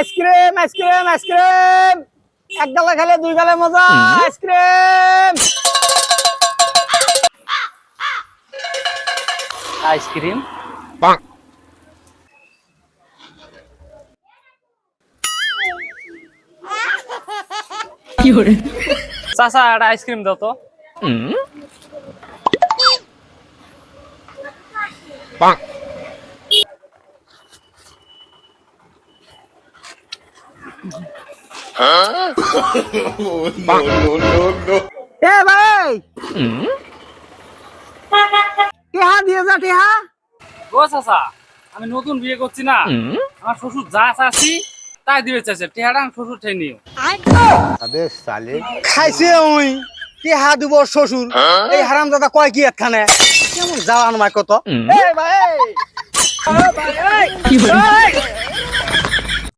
Ice cream ice cream ice cream. এক গালে খেলে দুই গালে মজা আইসক্রিম। আইসক্রিম। চাচা একটা আইসক্রিম দাও তো। এ ভাই! টিহা দিয়ে যা টিহা। ও চাচা আমি নতুন বিয়ে করছি না। আমার শ্বশুর যা চাচ্ছি তাই দিবে চাইছে টেহাটা আমি শ্বশুর ঠে নিও খাইছে ওই টিহা দিব শ্বশুর। এই হারাম দাদা কয় কি একখানে কেমন যাওয়ান মাই কত? এ ভাই! এ ভাই, এই,